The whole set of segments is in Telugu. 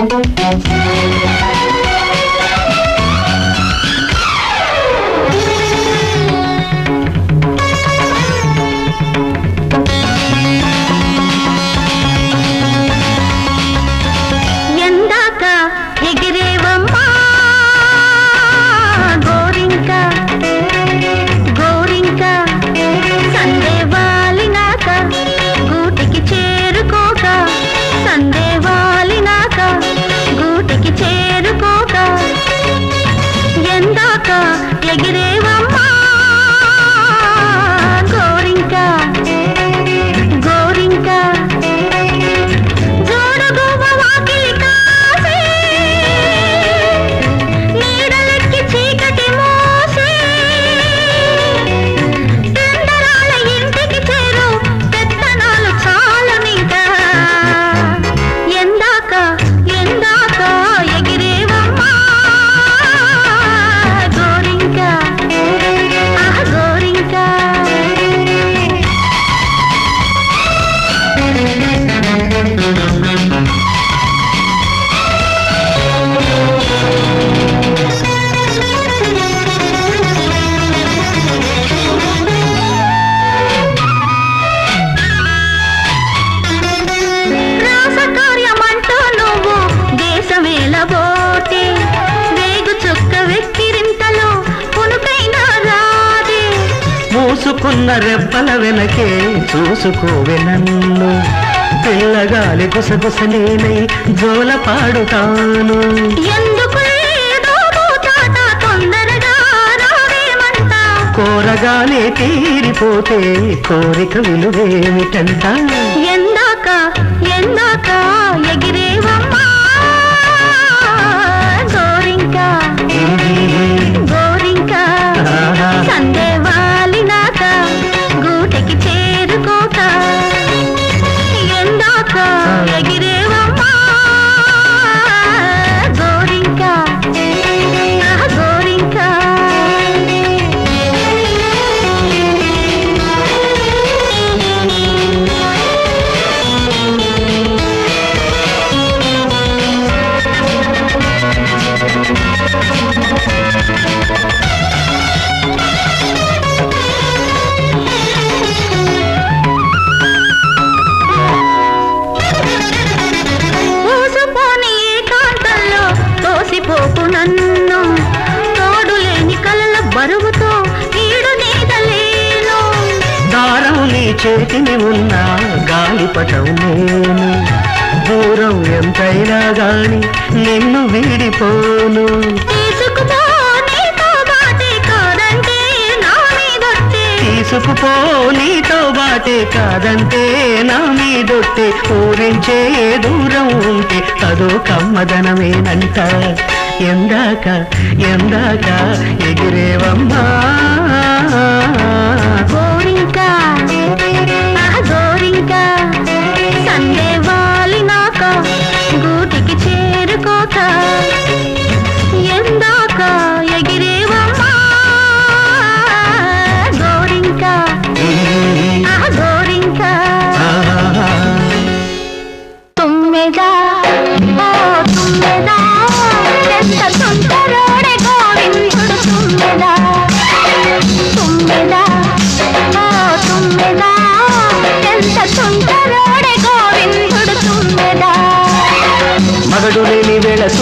ఎందాక చూసుకున్న రెప్పల వెనకే చూసుకోవే నన్ను. పిల్లగాలి గుసగుస నేనై జోల పాడుతాను. కోరగానే తీరిపోతే కోరిక విలువేమిటంట ఎందాక ఎందాక ఎగిరేవమ్మా నన్ను తోడు లేని కలల బరువుతో ఈడు నీదలేను దారం నీ చేతిని ఉన్న గాలిపటం నేను. దూరం ఎంతైనా గాని నిన్ను వీడిపోను. తీసుకుపో నీతో బాటే కాదంటే నా మీదొట్టే. తీసుకుపో నీతో బాటే కాదంటే నా మీదొట్టే. ఊరించే దూరం ఉంటే అదో కమ్మదనమేనంట. ఎందాక ఎందాక ఎగిరేవమ్మా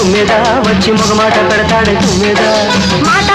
తుమ్మెదా వచ్చి మగమాట పెడతాడే తుమ్మెదా. మాట